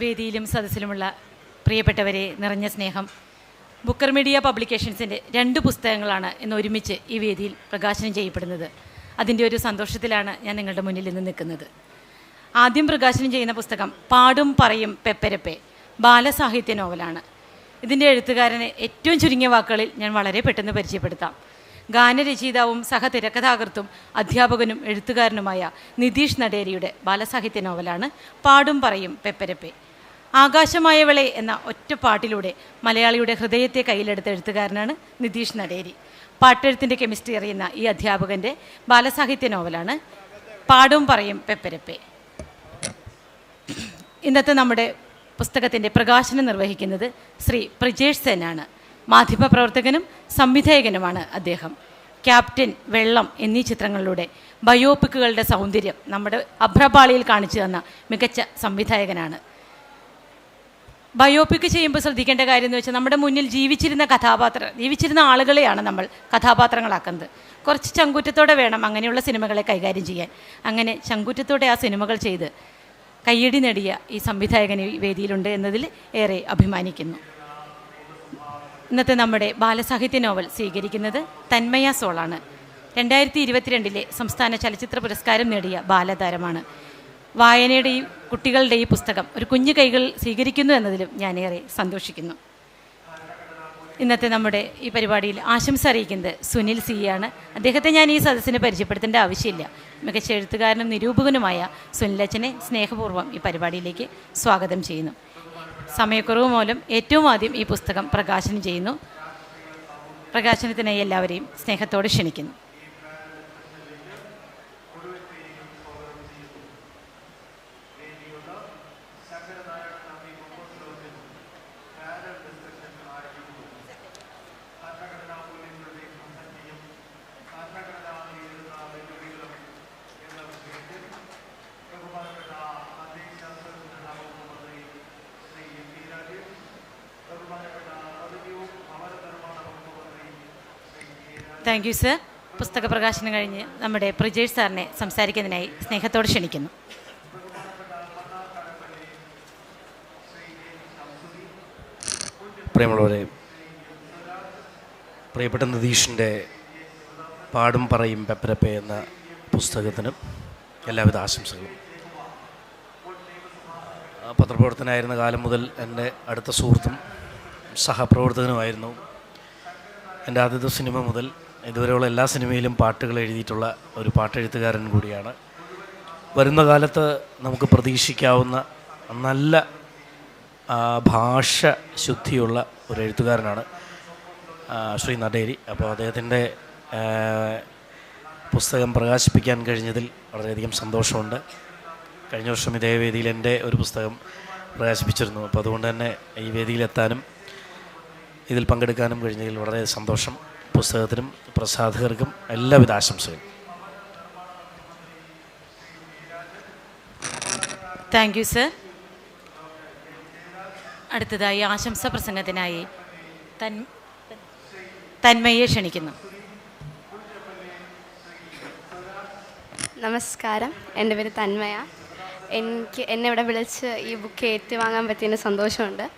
വേദിയിലും സദസ്സിലുമുള്ള പ്രിയപ്പെട്ടവരെ നിറഞ്ഞ സ്നേഹം. ബുക്കർ മീഡിയ പബ്ലിക്കേഷൻസിന്റെ രണ്ട് പുസ്തകങ്ങളാണ് ഇന്ന് ഒരുമിച്ച് ഈ വേദിയിൽ പ്രകാശനം ചെയ്യപ്പെടുന്നത്. അതിന്റെ ഒരു സന്തോഷത്തിലാണ് ഞാൻ നിങ്ങളുടെ മുന്നിൽ ഇന്ന് നിൽക്കുന്നത്. ആദ്യം പ്രകാശനം ചെയ്യുന്ന പുസ്തകം പാടും പറയും പെപ്പരപ്പെ ബാലസാഹിത്യ നോവലാണ്. ഇതിന്റെ എഴുത്തുകാരനെ ഏറ്റവും ചുരുങ്ങിയ വാക്കുകളിൽ ഞാൻ വളരെ പെട്ടെന്ന് പരിചയപ്പെടുത്താം. ഗാനരചയിതാവും സഹതിരക്കഥാകൃത്തും അധ്യാപകനും എഴുത്തുകാരനുമായ നിതീഷ് നടേരിയുടെ ബാലസാഹിത്യ നോവലാണ് പാടും പറയും പെപ്പരപ്പെ. ആകാശമായവളെ എന്ന ഒറ്റ പാട്ടിലൂടെ മലയാളിയുടെ ഹൃദയത്തെ കയ്യിലെടുത്ത എഴുത്തുകാരനാണ് നിതീഷ് നടേരി. പാട്ടെഴുത്തിന്റെ കെമിസ്ട്രി അറിയുന്ന ഈ അധ്യാപകന്റെ ബാലസാഹിത്യ നോവലാണ് പാടും പറയും പെപ്പരപ്പെ. ഇന്നത്തെ നമ്മുടെ പുസ്തകത്തിന്റെ പ്രകാശനം നിർവഹിക്കുന്നത് ശ്രീ പ്രജേഷ് സെനാണ്. മാധ്യമപ്രവർത്തകനും സംവിധായകനുമാണ് അദ്ദേഹം. ക്യാപ്റ്റൻ വെള്ളം എന്നീ ചിത്രങ്ങളിലൂടെ ബയോപിക്കുകളുടെ സൗന്ദര്യം നമ്മുടെ അഭ്രപാളിയിൽ കാണിച്ചു തന്ന മികച്ച സംവിധായകനാണ്. ബയോപിക് ചെയ്യുമ്പോൾ ശ്രദ്ധിക്കേണ്ട കാര്യം എന്ന് വെച്ചാൽ നമ്മുടെ മുന്നിൽ ജീവിച്ചിരുന്ന കഥാപാത്ര ജീവിച്ചിരുന്ന ആളുകളെയാണ് നമ്മൾ കഥാപാത്രങ്ങളാക്കുന്നത്. കുറച്ച് ചങ്കൂറ്റത്തോടെ വേണം അങ്ങനെയുള്ള സിനിമകളെ കൈകാര്യം ചെയ്യാൻ. അങ്ങനെ ചങ്കൂറ്റത്തോടെ ആ സിനിമകൾ ചെയ്ത് കയ്യടി നേടിയ ഈ സംവിധായകൻ വേദിയിലുണ്ട് എന്നതിൽ ഏറെ അഭിമാനിക്കുന്നു. ഇന്നത്തെ നമ്മുടെ ബാലസാഹിത്യ നോവൽ സ്വീകരിക്കുന്നത് തന്മയ സോളാണ്. രണ്ടായിരത്തി ഇരുപത്തിരണ്ടിലെ സംസ്ഥാന ചലച്ചിത്ര പുരസ്കാരം നേടിയ ബാലതാരമാണ്. വായനയുടെ ഈ കുട്ടികളുടെ ഈ പുസ്തകം ഒരു കുഞ്ഞു കൈകൾ സ്വീകരിക്കുന്നു എന്നതിലും ഞാനേറെ സന്തോഷിക്കുന്നു. ഇന്നത്തെ നമ്മുടെ ഈ പരിപാടിയിൽ ആശംസ അറിയിക്കുന്നത് സുനിൽ സി ആണ്. അദ്ദേഹത്തെ ഞാൻ ഈ സദസ്സിന് പരിചയപ്പെടുത്തേണ്ട ആവശ്യമില്ല. മികച്ച എഴുത്തുകാരനും നിരൂപകനുമായ സുനിലച്ചനെ സ്നേഹപൂർവം ഈ പരിപാടിയിലേക്ക് സ്വാഗതം ചെയ്യുന്നു. സമയക്കുറവ് മൂലം ഏറ്റവും ആദ്യം ഈ പുസ്തകം പ്രകാശനം ചെയ്യുന്നു. പ്രകാശനത്തിനായി എല്ലാവരെയും സ്നേഹത്തോടെ ക്ഷണിക്കുന്നു. താങ്ക് യു സർ പുസ്തക പ്രകാശനം കഴിഞ്ഞ് നമ്മുടെ പ്രജേഷ് സാറിനെ സംസാരിക്കുന്നതിനായി സ്നേഹത്തോട് ക്ഷണിക്കുന്നു. പ്രിയമുള്ളവരെ പ്രിയപ്പെട്ട നിതീഷിന്റെ പാടും പറയും പെപ്പരപ്പേ എന്ന പുസ്തകത്തിന് എല്ലാവിധ ആശംസകളും. പത്രപ്രവർത്തനായിരുന്ന കാലം മുതൽ എന്റെ അടുത്ത സുഹൃത്തും സഹപ്രവർത്തകനുമായിരുന്നു. എന്റെ ആദ്യത്തെ സിനിമ മുതൽ ഇതുവരെയുള്ള എല്ലാ സിനിമയിലും പാട്ടുകൾ എഴുതിയിട്ടുള്ള ഒരു പാട്ടെഴുത്തുകാരൻ കൂടിയാണ്. വരുന്ന കാലത്ത് നമുക്ക് പ്രതീക്ഷിക്കാവുന്ന നല്ല ഭാഷ ശുദ്ധിയുള്ള ഒരു എഴുത്തുകാരനാണ് ശ്രീ നടേരി. അപ്പോൾ അദ്ദേഹത്തിന്റെ പുസ്തകം പ്രകാശിപ്പിക്കാൻ കഴിഞ്ഞതിൽ വളരെയധികം സന്തോഷമുണ്ട്. കഴിഞ്ഞ വർഷം ഇതേ വേദിയിൽ എന്റെ ഒരു പുസ്തകം പ്രകാശിപ്പിച്ചിരുന്നു. അപ്പോൾ അതുകൊണ്ട് തന്നെ ഈ വേദിയിലെത്താനും ഇതിൽ പങ്കെടുക്കാനും കഴിഞ്ഞതിൽ വളരെ സന്തോഷം. പുസ്തകത്തിനും പ്രസാധകർക്കും എല്ലാവിധ ആശംസകളും. താങ്ക് യു സർ അടുത്തതായി ആശംസ പ്രസംഗത്തിനായി തൻ തന്മയെ ക്ഷണിക്കുന്നു. നമസ്കാരം. എന്റെ പേര് തന്മയ. എനിക്ക് എന്നെ ഇവിടെ വിളിച്ച് ഈ ബുക്ക് ഏറ്റുവാങ്ങാൻ പറ്റിയതിന് സന്തോഷമുണ്ട്.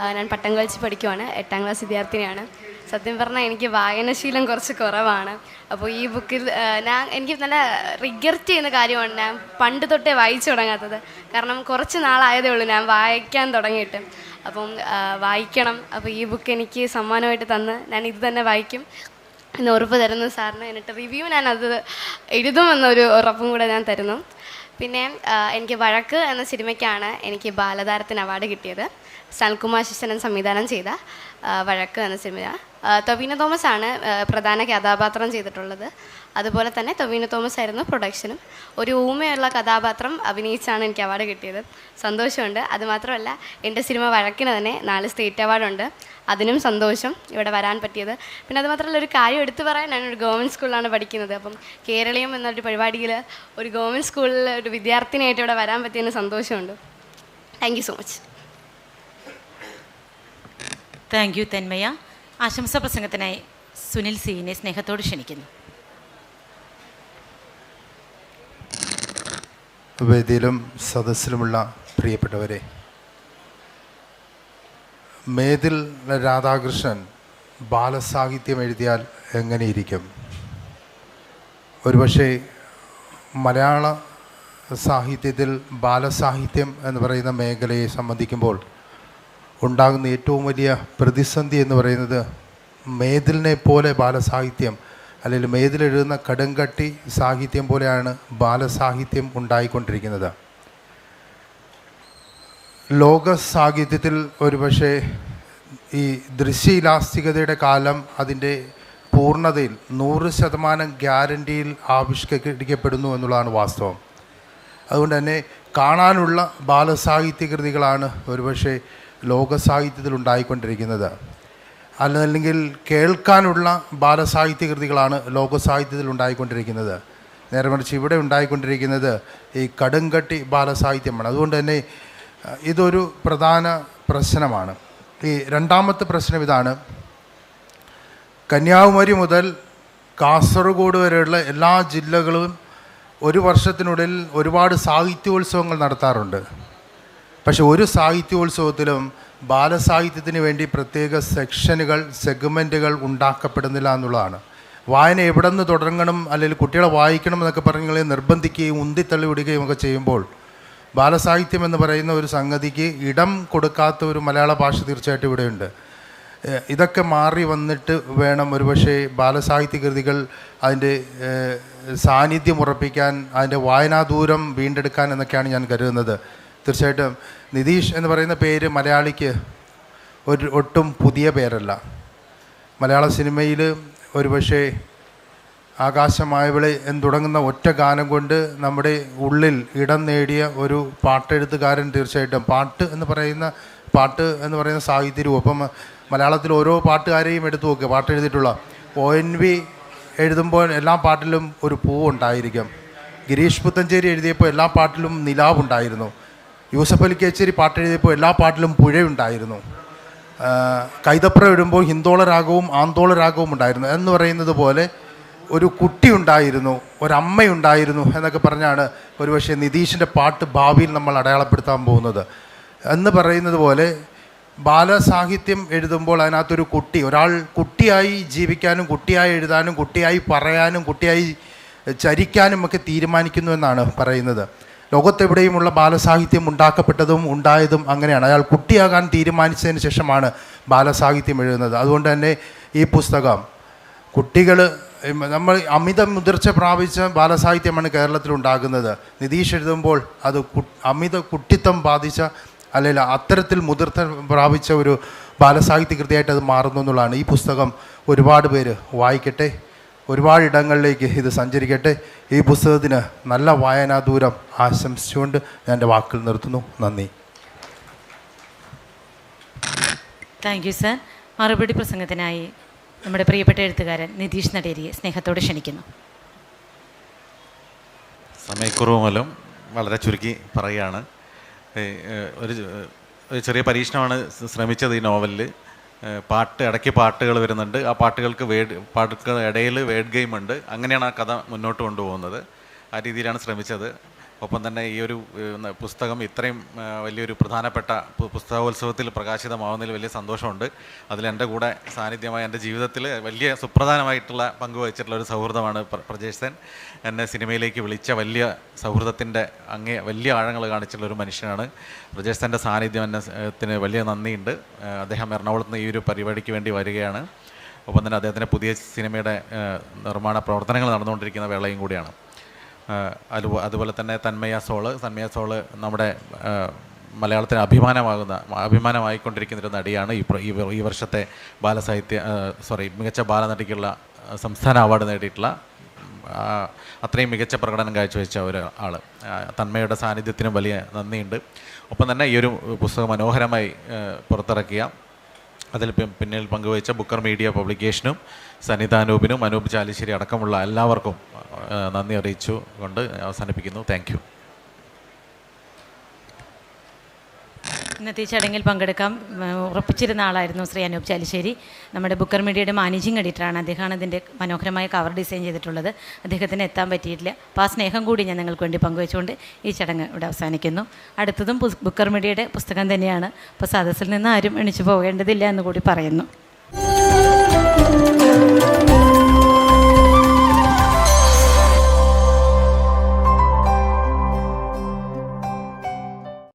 ഞാൻ പട്ടം കളിച്ച് പഠിക്കുവാണ്. എട്ടാം ക്ലാസ് വിദ്യാർത്ഥിനിയാണ്. സത്യം പറഞ്ഞാൽ എനിക്ക് വായനശീലം കുറച്ച് കുറവാണ്. അപ്പോൾ ഈ ബുക്കിൽ ഞാൻ എനിക്ക് നല്ല റിഗർറ്റ് ചെയ്യുന്ന കാര്യമാണ് ഞാൻ പണ്ട് തൊട്ടേ വായിച്ചു തുടങ്ങാത്തത്. കാരണം കുറച്ച് നാളായതേ ഉള്ളൂ ഞാൻ വായിക്കാൻ തുടങ്ങിയിട്ട്. അപ്പം വായിക്കണം. അപ്പോൾ ഈ ബുക്ക് എനിക്ക് സമ്മാനമായിട്ട് തന്ന് ഞാൻ ഇത് തന്നെ വായിക്കും. എന്ന് ഉറപ്പ് തരുന്നു സാറിന്. എന്നിട്ട് റിവ്യൂ ഞാൻ അത് എഴുതുമെന്നൊരു ഉറപ്പും കൂടെ ഞാൻ തരുന്നു. പിന്നെ എനിക്ക് വഴക്ക് എന്ന സിനിമയ്ക്കാണ് എനിക്ക് ബാലതാരത്തിന് അവാർഡ് കിട്ടിയത്. സൽകുമാർ ശിശനൻ സംവിധാനം ചെയ്ത വഴക്ക് എന്ന സിനിമ തൊവീന തോമസ് ആണ് പ്രധാന കഥാപാത്രം ചെയ്തിട്ടുള്ളത്. അതുപോലെ തന്നെ തൊവീന തോമസ് ആയിരുന്നു പ്രൊഡക്ഷനും. ഒരു ഊമയുള്ള കഥാപാത്രം അഭിനയിച്ചാണ് എനിക്ക് അവാർഡ് കിട്ടിയത്. സന്തോഷമുണ്ട്. അതുമാത്രമല്ല എന്റെ സിനിമ വഴക്കിന് തന്നെ നാല് സ്റ്റേറ്റ് അവാർഡുണ്ട്. അതിനും സന്തോഷം ഇവിടെ വരാൻ പറ്റിയത്. പിന്നെ അതുമാത്രമല്ല ഒരു കാര്യം എടുത്തു പറയാൻ ഒരു ഗവൺമെന്റ് സ്കൂളിലാണ് പഠിക്കുന്നത്. അപ്പം കേരളീയം എന്നൊരു പരിപാടിയിൽ ഒരു ഗവൺമെന്റ് സ്കൂളിൽ ഒരു വിദ്യാർത്ഥിനിയായിട്ട് ഇവിടെ വരാൻ പറ്റിയതിന് സന്തോഷമുണ്ട്. Thank you so much thank you Thanmaya ആശംസ പ്രസംഗത്തിനായി സുനിൽ സിനെ സ്നേഹത്തോട് ക്ഷണിക്കുന്നു. വേദിയിലും സദസ്സിലുമുള്ള പ്രിയപ്പെട്ടവരെ മേതിൽ രാധാകൃഷ്ണൻ ബാലസാഹിത്യം എഴുതിയാൽ എങ്ങനെയിരിക്കും? ഒരുപക്ഷെ മലയാള സാഹിത്യത്തിൽ ബാലസാഹിത്യം എന്ന് പറയുന്ന മേഖലയെ സംബന്ധിക്കുമ്പോൾ ഉണ്ടാകുന്ന ഏറ്റവും വലിയ പ്രതിസന്ധി എന്ന് പറയുന്നത് മേതിലിനെ പോലെ ബാലസാഹിത്യം അല്ലെങ്കിൽ മേതിലെഴുതുന്ന കടുങ്കട്ടി സാഹിത്യം പോലെയാണ് ബാലസാഹിത്യം ഉണ്ടായിക്കൊണ്ടിരിക്കുന്നത്. ലോക സാഹിത്യത്തിൽ ഒരുപക്ഷെ ഈ ദൃശ്യ ഇലാസ്തികതയുടെ കാലം അതിന്റെ പൂർണതയിൽ നൂറ് ശതമാനം ഗ്യാരന്റിയിൽ ആവിഷ്കരിക്കപ്പെടുന്നു എന്നുള്ളതാണ് വാസ്തവം. അതുകൊണ്ട് തന്നെ കാണാനുള്ള ബാലസാഹിത്യ കൃതികളാണ് ഒരുപക്ഷെ ലോക സാഹിത്യത്തിൽ ഉണ്ടായിക്കൊണ്ടിരിക്കുന്നത് അല്ലല്ലെങ്കിൽ കേൾക്കാനുള്ള ബാലസാഹിത്യ കൃതികളാണ് ലോക സാഹിത്യത്തിൽ ഉണ്ടായിക്കൊണ്ടിരിക്കുന്നത് നേരെ മറിച്ച് ഇവിടെ ഉണ്ടായിക്കൊണ്ടിരിക്കുന്നത് ഈ കടുങ്കട്ടി ബാലസാഹിത്യമാണ്. അതുകൊണ്ട് തന്നെ ഇതൊരു പ്രധാന പ്രശ്നമാണ്. ഈ രണ്ടാമത്തെ പ്രശ്നം ഇതാണ്. കന്യാകുമാരി മുതൽ കാസർഗോഡ് വരെയുള്ള എല്ലാ ജില്ലകളും ഒരു വർഷത്തിനുള്ളിൽ ഒരുപാട് സാഹിത്യോത്സവങ്ങൾ നടത്താറുണ്ട്. പക്ഷെ ഒരു സാഹിത്യോത്സവത്തിലും ബാലസാഹിത്യത്തിന് വേണ്ടി പ്രത്യേക സെക്ഷനുകൾ സെഗ്മെന്റുകൾ ഉണ്ടാക്കപ്പെടുന്നില്ല എന്നുള്ളതാണ്. വായന എവിടെ നിന്ന് തുടങ്ങണം അല്ലെങ്കിൽ കുട്ടികളെ വായിക്കണം എന്നൊക്കെ പറഞ്ഞ് നിർബന്ധിക്കുകയും ഉന്തിത്തള്ളി വിടുകയും ഒക്കെ ചെയ്യുമ്പോൾ ബാലസാഹിത്യം എന്ന് പറയുന്ന ഒരു സംഗതിക്ക് ഇടം കൊടുക്കാത്ത ഒരു മലയാള ഭാഷ തീർച്ചയായിട്ടും ഇവിടെയുണ്ട്. ഇതൊക്കെ മാറി വന്നിട്ട് വേണം ഒരുപക്ഷെ ബാലസാഹിത്യ കൃതികൾ അതിന്റെ സാന്നിധ്യം ഉറപ്പിക്കാൻ അതിന്റെ വായനാദൂരം വീണ്ടെടുക്കാൻ എന്നൊക്കെയാണ് ഞാൻ കരുതുന്നത്. തീർച്ചയായിട്ടും നിതീഷ് എന്ന് പറയുന്ന പേര് മലയാളിക്ക് ഒരു ഒട്ടും പുതിയ പേരല്ല. മലയാള സിനിമയിൽ ഒരുപക്ഷെ ആകാശമായവളെ എന്ന് തുടങ്ങുന്ന ഒറ്റ ഗാനം കൊണ്ട് നമ്മുടെ ഉള്ളിൽ ഇടം നേടിയ ഒരു പാട്ടെഴുത്തുകാരൻ തീർച്ചയായിട്ടും. പാട്ട് എന്ന് പറയുന്ന പാട്ട് എന്ന് പറയുന്ന സാഹിത്യ രൂപം മലയാളത്തിൽ ഓരോ പാട്ടുകാരെയും എടുത്തു നോക്കുക പാട്ട് എഴുതിയിട്ടുള്ള ഒ എൻ വി എഴുതുമ്പോൾ എല്ലാ പാട്ടിലും ഒരു പൂവുണ്ടായിരിക്കും ഗിരീഷ് പുത്തഞ്ചേരി എഴുതിയപ്പോൾ എല്ലാ പാട്ടിലും നിലാവുണ്ടായിരുന്നു യൂസഫ് അലി കേച്ചേരി പാട്ട് എഴുതിയപ്പോൾ എല്ലാ പാട്ടിലും പുഴയുണ്ടായിരുന്നു. കൈതപ്ര ഇടുമ്പോൾ ഹിന്ദോള രാഗവും ആന്തോള രാഗവും ഉണ്ടായിരുന്നു. എന്ന് പറയുന്നത് പോലെ ഒരു കുട്ടി ഉണ്ടായിരുന്നു ഒരമ്മയുണ്ടായിരുന്നു എന്നൊക്കെ പറഞ്ഞാണ് ഒരുപക്ഷെ നിതീഷിന്റെ പാട്ട് ഭാവിയിൽ നമ്മൾ അടയാളപ്പെടുത്താൻ പോകുന്നത്. എന്ന് പറയുന്നത് പോലെ ബാലസാഹിത്യം എഴുതുമ്പോൾ അതിനകത്തൊരു കുട്ടി ഒരാൾ കുട്ടിയായി ജീവിക്കാനും കുട്ടിയായി എഴുതാനും കുട്ടിയായി പറയാനും കുട്ടിയായി ചരിക്കാനും ഒക്കെ തീരുമാനിക്കുന്നു എന്നാണ് പറയുന്നത്. ലോകത്തെവിടെയുമുള്ള ബാലസാഹിത്യം ഉണ്ടാക്കപ്പെട്ടതും ഉണ്ടായതും അങ്ങനെയാണ്. അയാൾ കുട്ടിയാകാൻ തീരുമാനിച്ചതിന് ശേഷമാണ് ബാലസാഹിത്യം എഴുതുന്നത്. അതുകൊണ്ട് തന്നെ ഈ പുസ്തകം കുട്ടികൾ നമ്മൾ അമിത മുതിർച്ച പ്രാപിച്ച ബാലസാഹിത്യമാണ് കേരളത്തിൽ ഉണ്ടാകുന്നത് നിതീഷ് എഴുതുമ്പോൾ അത് അമിത കുട്ടിത്തം ബാധിച്ച അല്ലെങ്കിൽ അത്തരത്തിൽ മുതിർത്ത പ്രാപിച്ച ഒരു ബാലസാഹിത്യ കൃതിയായിട്ട് അത് മാറുന്നു എന്നുള്ളതാണ്. ഈ പുസ്തകം ഒരുപാട് പേര് വായിക്കട്ടെ. ഒരുപാട് ഇടങ്ങളിലേക്ക് ഇത് സഞ്ചരിക്കട്ടെ. ഈ പുസ്തകത്തിന് നല്ല വായനാ ദൂരം ആശംസിച്ചുകൊണ്ട് ഞാൻ എന്റെ വാക്കിൽ നിർത്തുന്നു. നന്ദി. താങ്ക് യു സർ മറുപടി പ്രസംഗത്തിനായി നമ്മുടെ പ്രിയപ്പെട്ട എഴുത്തുകാരൻ നിതീഷ് നടേരിയെ സ്നേഹത്തോടെ ക്ഷണിക്കുന്നു. സമയക്കുറവ് മൂലം വളരെ ചുരുക്കി പറയുകയാണ്. ഒരു ഒരു ചെറിയ പരീക്ഷണമാണ് ശ്രമിച്ചത് ഈ നോവലിൽ പാട്ട് ഇടയ്ക്ക് പാട്ടുകൾ വരുന്നുണ്ട്. ആ പാട്ടുകൾക്ക് വേഡ് പാട്ടുകൾ ഇടയിൽ വേഡ് ഗെയിം ഉണ്ട്. അങ്ങനെയാണ് ആ കഥ മുന്നോട്ട് കൊണ്ടുപോകുന്നത്. ആ രീതിയിലാണ് ശ്രമിച്ചത്. ഒപ്പം തന്നെ ഈ ഒരു പുസ്തകം ഇത്രയും വലിയൊരു പ്രധാനപ്പെട്ട പുസ്തകോത്സവത്തിൽ പ്രകാശിതമാവുന്നതിൽ വലിയ സന്തോഷമുണ്ട്. അതിൽ എന്റെ കൂടെ സാന്നിധ്യമായ എന്റെ ജീവിതത്തിൽ വലിയ സുപ്രധാനമായിട്ടുള്ള പങ്ക് വഹിച്ചിട്ടുള്ള ഒരു സൗഹൃദമാണ് പ്ര- പ്രജേഷ് സെൻ. എന്നെ സിനിമയിലേക്ക് വിളിച്ച വലിയ സൗഹൃദത്തിന്റെ അങ്ങേ വലിയ ആഴങ്ങൾ കാണിച്ചിട്ടുള്ള ഒരു മനുഷ്യനാണ്. പ്രജേഷ് സെന്റെ സാന്നിധ്യം എന്നെ വലിയ നന്ദിയുണ്ട്. അദ്ദേഹം എറണാകുളത്ത് നിന്ന് ഈ ഒരു പരിപാടിക്ക് വേണ്ടി വരികയാണ്. ഒപ്പം തന്നെ അദ്ദേഹത്തിന്റെ പുതിയ സിനിമയുടെ നിർമ്മാണ പ്രവർത്തനങ്ങൾ നടന്നുകൊണ്ടിരിക്കുന്ന വേളയും കൂടിയാണ്. ആഹ് അതുപോ അതുപോലെ തന്നെ തന്മയ സോൾ തന്മയ സോൾ നമ്മുടെ മലയാളത്തിന് അഭിമാനമാകുന്ന അഭിമാനമായിക്കൊണ്ടിരിക്കുന്ന ഒരു നടിയാണ്. ഈ ഈ വർഷത്തെ ബാലസാഹിത്യ സോറി മികച്ച ബാലനടിക്കുള്ള സംസ്ഥാന അവാർഡ് നേടിയിട്ടുള്ള അത്രയും മികച്ച പ്രകടനം കാഴ്ചവെച്ച ഒരു ആൾ തന്മയുടെ സാന്നിധ്യത്തിനും വലിയ നന്ദിയുണ്ട്. ഒപ്പം തന്നെ ഈ ഒരു പുസ്തകം മനോഹരമായി പുറത്തിറക്കിയ അതിൽ പിന്നിൽ പങ്കുവച്ച ബുക്കർ മീഡിയ പബ്ലിക്കേഷനും സനിത അനൂപിനും അനൂപ് ചാലിശ്ശേരി അടക്കമുള്ള എല്ലാവർക്കും നന്ദി അറിയിച്ചു കൊണ്ട് അവസാനിപ്പിക്കുന്നു. താങ്ക് ഇന്നത്തെ ചടങ്ങിൽ പങ്കെടുക്കാൻ ഉറപ്പിച്ചിരുന്ന ആളായിരുന്നു ശ്രീ അനൂപ് ചാലിശ്ശേരി. നമ്മുടെ ബുക്കർ മീഡിയയുടെ മാനേജിങ് എഡിറ്ററാണ്. അദ്ദേഹമാണ് അതിന്റെ മനോഹരമായ കവർ ഡിസൈൻ ചെയ്തിട്ടുള്ളത്. അദ്ദേഹത്തിന് എത്താൻ പറ്റിയിട്ടില്ല. അപ്പോൾ ആ സ്നേഹം കൂടി ഞാൻ നിങ്ങൾക്ക് വേണ്ടി പങ്കുവെച്ചുകൊണ്ട് ഈ ചടങ്ങ് ഇവിടെ അവസാനിക്കുന്നു. അടുത്തതും ബുക്കർ മീഡിയയുടെ പുസ്തകം തന്നെയാണ്. അപ്പോൾ സദസ്സിൽ നിന്ന് ആരും എണിച്ചു പോകേണ്ടതില്ല എന്ന് കൂടി പറയുന്നു.